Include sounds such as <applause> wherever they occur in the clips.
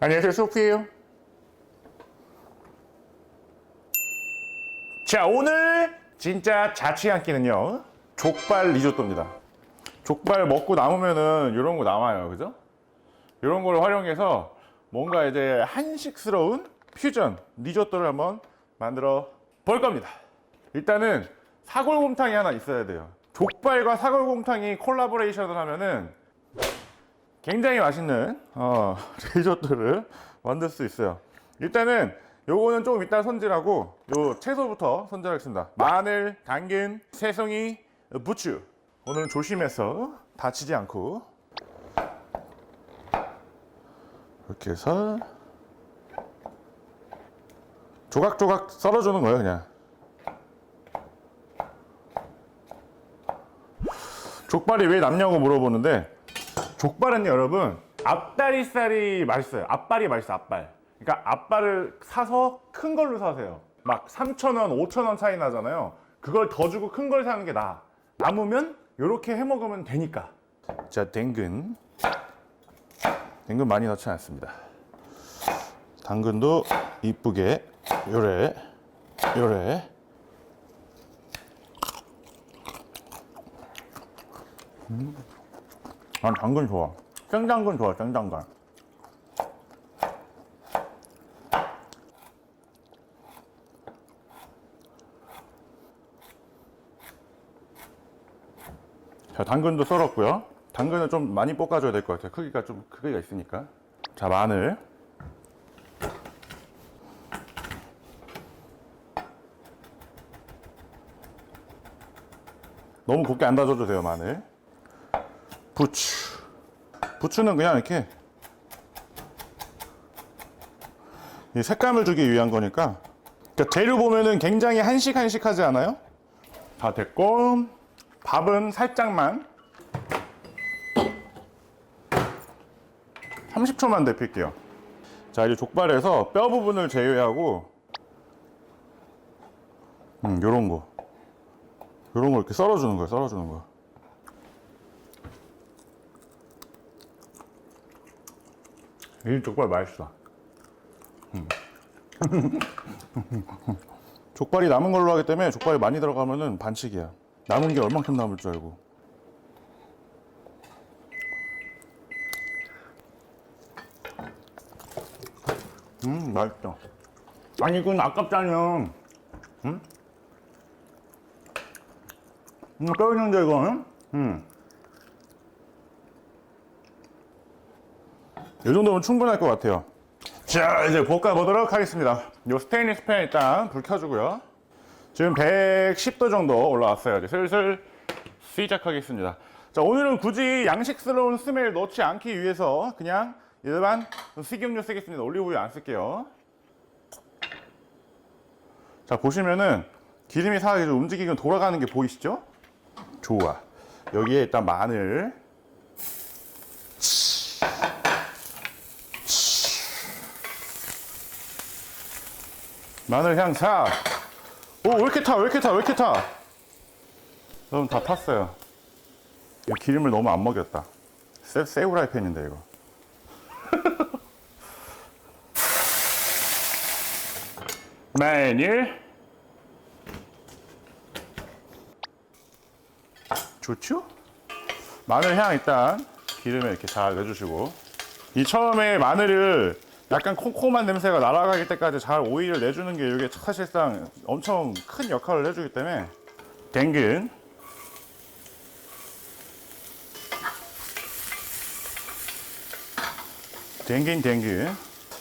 안녕하세요, 소피예요. 자, 오늘 진짜 자취 한 끼는요. 족발 리조또입니다. 족발 먹고 남으면은 이런 거 나와요. 그죠? 이런 걸 활용해서 뭔가 이제 한식스러운 퓨전 리조또를 한번 만들어 볼 겁니다. 일단은 사골곰탕이 하나 있어야 돼요. 족발과 사골곰탕이 콜라보레이션을 하면은 굉장히 맛있는 어, <laughs> 리조또를 만들 수 있어요. 일단은 요거는 조금 이따 손질하고 요 채소부터 손질하겠습니다. 마늘, 당근, 새송이, 부추. 오늘 조심해서 다치지 않고 이렇게 해서 조각조각 썰어주는 거예요, 그냥. 족발이 왜 남냐고 물어보는데 족발은 여러분 앞다리살이 맛있어요. 앞발이 맛있어, 앞발. 그러니까 앞발을 사서 큰 걸로 사세요. 막 3,000원, 5,000원 차이 나잖아요. 그걸 더 주고 큰 걸 사는 게 나아. 남으면 이렇게 해 먹으면 되니까. 자, 당근. 당근 많이 넣지 않습니다. 당근도 이쁘게 요래 요래 난 당근 좋아. 생당근 좋아, 생당근. 자, 당근도 썰었고요. 당근은 좀 많이 볶아줘야 될 것 같아요. 크기가 좀 크기가 있으니까. 자, 마늘. 너무 곱게 안 다져도 돼요, 마늘. 부추. 부추는 그냥 이렇게 이 색감을 주기 위한 거니까. 그러니까 재료 보면은 굉장히 한식 한식하지 않아요? 다 됐고 밥은 살짝만 30초만 데필게요. 자 이제 족발에서 뼈 부분을 제외하고 음 요런 거 요런 거 이렇게 썰어주는 거야 썰어주는 거. 이 족발 맛있어. 음. 족발이 남은 걸로 하기 때문에 족발이 많이 들어가면은 반칙이야. 남은 게 얼만큼 남을 줄 알고. 음, 맛있다. 아니, 이건 아깝잖아요. 음? 음, 뼈있는데, 이거는? 음. 이 정도면 충분할 것 같아요. 자, 이제 볶아보도록 하겠습니다. 요 스테인리스 팬 일단 불 켜주고요. 지금 110도 정도 올라왔어요. 이제 슬슬 시작하겠습니다. 자, 오늘은 굳이 양식스러운 스멜 넣지 않기 위해서 그냥 일반 식용유 쓰겠습니다. 올리브유 안 쓸게요. 자, 보시면은 기름이 살짝 좀 움직이고 돌아가는 게 보이시죠? 좋아. 여기에 일단 마늘, 마늘 향 사. 오, 왜 이렇게 타? 왜 이렇게 타? 왜 이렇게 타? 여러분 다 탔어요. 이 기름을 너무 안 먹였다. 새, 새 후라이팬인데 이거. <laughs> 마늘. 좋죠? 마늘 향 일단 기름에 이렇게 잘 내주시고 이 처음에 마늘을 약간 콩콩한 냄새가 날아가기 때까지 잘 오일을 내주는 게 이게 사실상 엄청 큰 역할을 해주기 때문에 당근. 당근 당근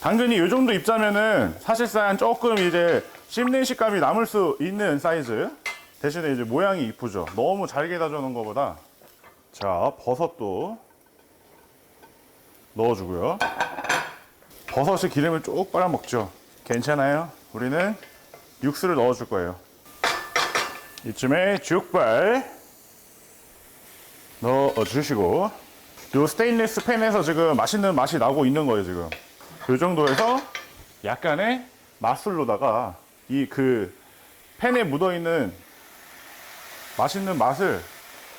당근이 이 정도 입자면은 사실상 조금 이제 씹는 식감이 남을 수 있는 사이즈. 대신에 이제 모양이 이쁘죠. 너무 잘게 다져 놓은 것보다. 자 버섯도 넣어주고요 버섯이 기름을 쭉 빨아먹죠. 괜찮아요. 우리는 육수를 넣어줄 거예요. 이쯤에 죽발 넣어주시고 요 스테인리스 팬에서 지금 맛있는 맛이 나고 있는 거예요 지금. 요 정도에서 약간의 맛술로다가 이 그 팬에 묻어 있는 맛있는 맛을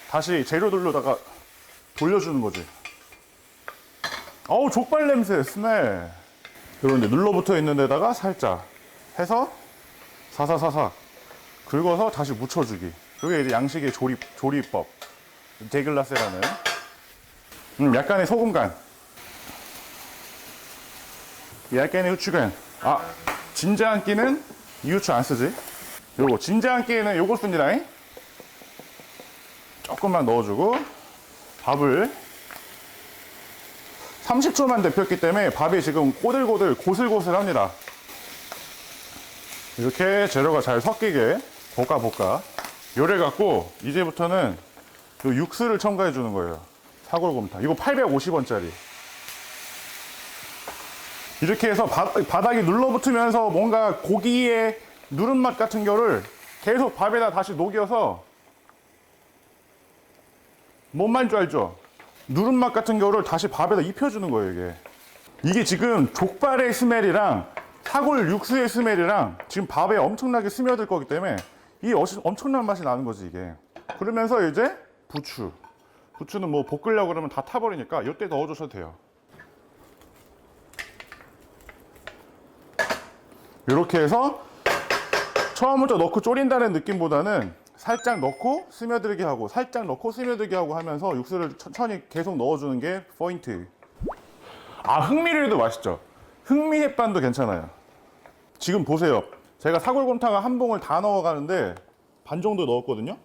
다시 재료들로다가 돌려주는 거지. 어우 족발 냄새 스멜. 요런 데 눌러붙어 있는 데다가 살짝 해서 사사사사 긁어서 다시 묻혀주기. 이게 이제 양식의 조리, 조리법. 데글라세라는. 음, 약간의 소금간. 약간의 후추간. 아, 진짜 한 끼는 이 후추 안 쓰지? 요거, 진짜 한 끼는 요걸 씁니다. 조금만 넣어주고, 밥을 30초만 데폈기 때문에 밥이 지금 꼬들꼬들 고슬고슬합니다. 이렇게 재료가 잘 섞이게 볶아 볶아 요래 갖고 이제부터는 요 육수를 첨가해 주는 거예요. 사골곰탕. 이거 850원짜리. 이렇게 해서 바, 바닥이 눌러붙으면서 뭔가 고기의 누른맛 같은 거를 계속 밥에다 다시 녹여서 뭔 말인 줄 알죠? 누른맛 같은 거를 다시 밥에다 입혀주는 거예요, 이게. 이게 지금 족발의 스멜이랑 사골 육수의 스멜이랑 지금 밥에 엄청나게 스며들 거기 때문에 이 엄청난 맛이 나는 거지, 이게. 그러면서 이제 부추. 부추는 뭐 볶으려고 그러면 다 타버리니까 이때 넣어주셔도 돼요. 이렇게 해서 처음부터 넣고 졸인다는 느낌보다는 살짝 넣고 스며들게 하고 살짝 넣고 스며들게 하고 하면서 육수를 천천히 계속 넣어주는 게 포인트. 아 흑미류도 맛있죠. 흑미 햇반도 괜찮아요. 지금 보세요. 제가 사골곰탕을 한 봉을 다 넣어가는데 반 정도 넣었거든요.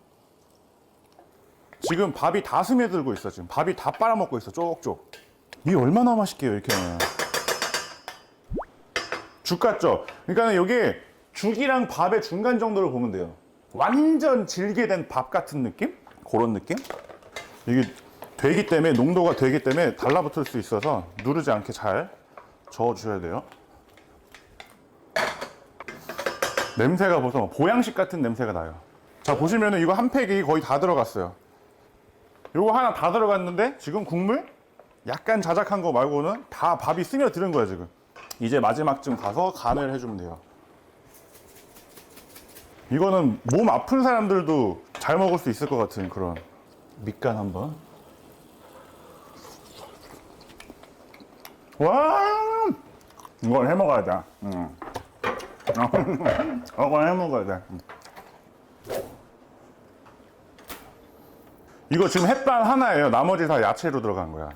지금 밥이 다 스며들고 있어. 지금 밥이 다 빨아먹고 있어. 쪽쪽. 이게 얼마나 맛있게요 이렇게 하면. 죽 같죠? 그러니까 이게 죽이랑 밥의 중간 정도로 보면 돼요. 완전 질게 된 밥 같은 느낌? 그런 느낌? 이게 되기 때문에 농도가 되기 때문에 달라붙을 수 있어서 누르지 않게 잘 저어주셔야 돼요. 냄새가 벌써 보양식 같은 냄새가 나요. 자 보시면은 이거 한 팩이 거의 다 들어갔어요. 요거 하나 다 들어갔는데 지금 국물 약간 자작한 거 말고는 다 밥이 스며드는 거야 지금. 이제 마지막쯤 가서 간을 해주면 돼요. 이거는 몸 아픈 사람들도 잘 먹을 수 있을 것 같은 그런 밑간 한번. 와, 이건 해 먹어야 돼. 응. 이건 해 먹어야 돼. 응. 이거 지금 햇반 하나예요. 나머지 다 야채로 들어간 거야.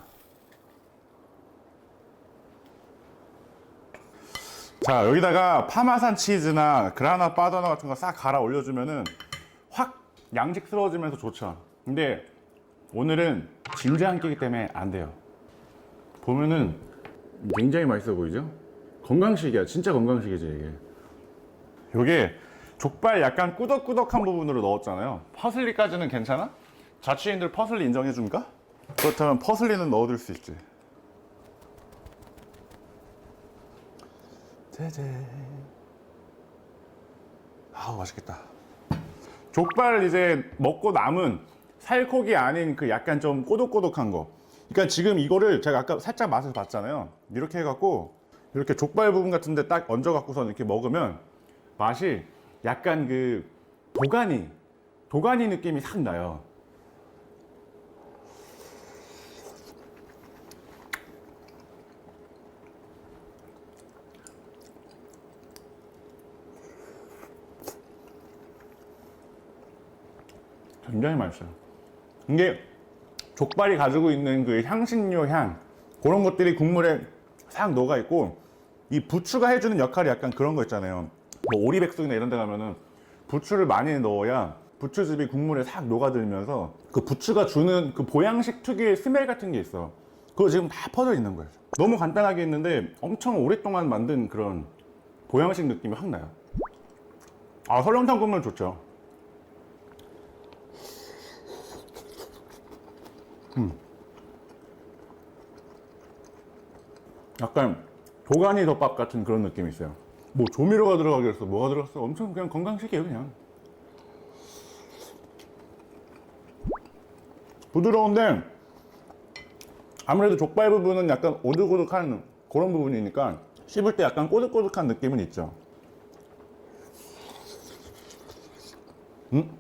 자 여기다가 파마산 치즈나 그라나 바나나 같은 거 싹 갈아 올려주면은 확 양식스러워지면서 좋죠. 근데 오늘은 진짜 한 끼기 때문에 안 돼요. 보면은 굉장히 맛있어 보이죠? 건강식이야. 진짜 건강식이지 이게. 요게 족발 약간 꾸덕꾸덕한 부분으로 넣었잖아요. 퍼슬리까지는 괜찮아? 자취인들 퍼슬리 인정해 줍니까? 그렇다면 퍼슬리는 넣어둘 수 있지 짜잔. 아우 맛있겠다. 족발을 이제 먹고 남은 살코기 아닌 그 약간 좀 꼬독꼬독한 거. 그러니까 지금 이거를 제가 아까 살짝 맛을 봤잖아요. 이렇게 해갖고 이렇게 족발 부분 같은데 딱 얹어갖고서 이렇게 먹으면 맛이 약간 그 도가니, 도가니 느낌이 싹 나요. 굉장히 맛있어요. 이게 족발이 가지고 있는 그 향신료 향 그런 것들이 국물에 싹 녹아 있고 이 부추가 해주는 역할이 약간 그런 거 있잖아요. 뭐 오리백숙이나 이런 데 가면은 부추를 많이 넣어야 부추즙이 국물에 싹 녹아들면서 그 부추가 주는 그 보양식 특유의 스멜 같은 게 있어. 그거 지금 다 퍼져 있는 거예요. 너무 간단하게 했는데 엄청 오랫동안 만든 그런 보양식 느낌이 확 나요. 아 설렁탕 국물 좋죠. 약간 도가니 덮밥 같은 그런 느낌이 있어요. 뭐 조미료가 들어가겠어, 뭐가 들어갔어? 엄청 그냥 건강식이에요, 그냥. 부드러운데 아무래도 족발 부분은 약간 오독오독한 그런 부분이니까 씹을 때 약간 꼬득꼬득한 느낌은 있죠. 음?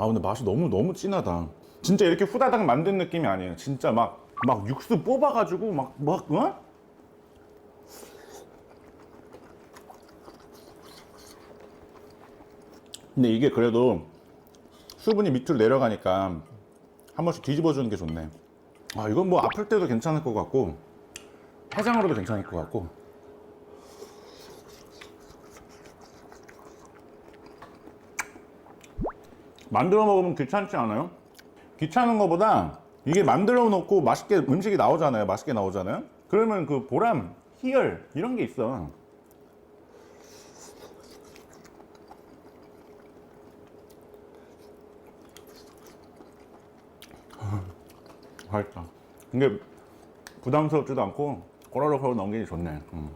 아 근데 맛이 너무 너무 진하다. 진짜 이렇게 후다닥 만든 느낌이 아니에요. 진짜 막, 막 육수 뽑아가지고 막, 막, 어? 근데 이게 그래도 수분이 밑으로 내려가니까 한 번씩 뒤집어 주는 게 좋네. 아, 이건 뭐 아플 때도 괜찮을 것 같고, 해장으로도 괜찮을 것 같고. 만들어 먹으면 귀찮지 않아요? 귀찮은 것보다 이게 만들어 놓고 맛있게 음식이 나오잖아요. 맛있게 나오잖아요. 그러면 그 보람, 희열 이런 게 있어. 맛있다. 근데 부담스럽지도 않고 꼬라로 걸어 넘기기 좋네. 음.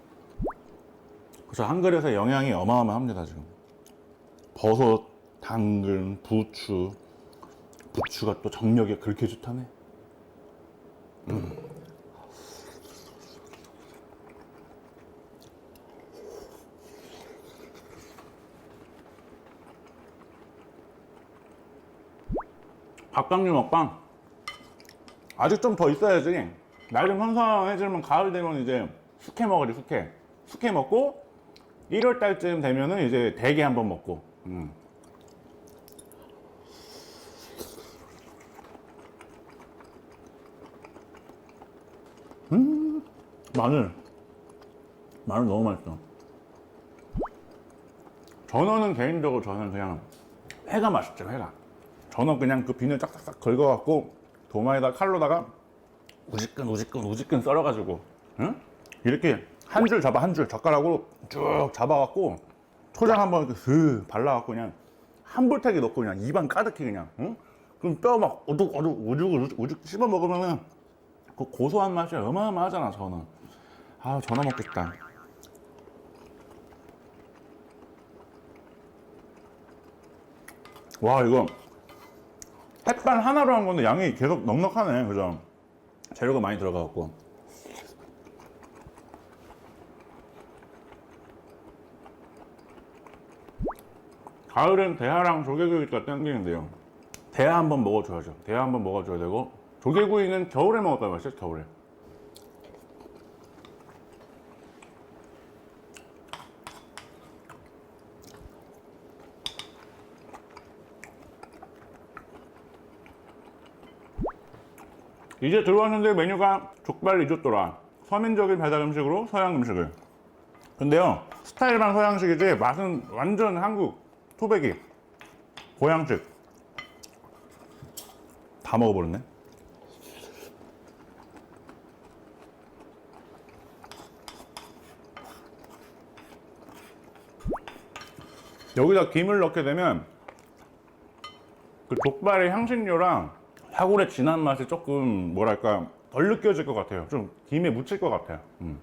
그래서 한 그릇에 영양이 어마어마합니다 지금. 버섯, 당근, 부추. 부추가 또 정력에 그렇게 좋다네. 음. 밥강류 먹방. 아직 좀 더 있어야지. 날 좀 선선해지면 가을 되면 이제 숙회 먹으리 숙회. 숙회 먹고 1월 달쯤 되면은 이제 대게 한번 먹고. 음. 음, 마늘. 마늘 너무 맛있어. 전어는 개인적으로 저는 그냥 회가 맛있죠, 회가. 전어 그냥 그 비늘 짝짝짝 긁어갖고 도마에다 칼로다가 우지끈 우지끈 우지끈 썰어가지고 응? 이렇게 한 줄 잡아 한 줄 젓가락으로 쭉 잡아갖고 초장 한번 슥 발라갖고 그냥 한 볼타기 넣고 그냥 입안 가득히 그냥 응? 그럼 뼈 막 오둑오둑 우죽 우죽 우죽 씹어 먹으면은 그 고소한 맛이 어마어마하잖아 전어 아 전어 먹겠다. 와 이거 햇반 하나로 한 건데 양이 계속 넉넉하네 그죠? 재료가 많이 들어가갖고. 가을엔 대하랑 조개구이가 땡기는데요. 대하 한번 먹어줘야죠. 대하 한번 먹어줘야 되고 조개구이는 겨울에 먹었다 맛있어 겨울에 이제 들어왔는데 메뉴가 족발 리조또라 서민적인 배달 음식으로 서양 음식을. 근데요 스타일만 서양식이지 맛은 완전 한국 토백이. 고향식 다 먹어버렸네. 여기다 김을 넣게 되면 그 족발의 향신료랑 사골의 진한 맛이 조금 뭐랄까 덜 느껴질 것 같아요. 좀 김에 묻힐 것 같아요. 음.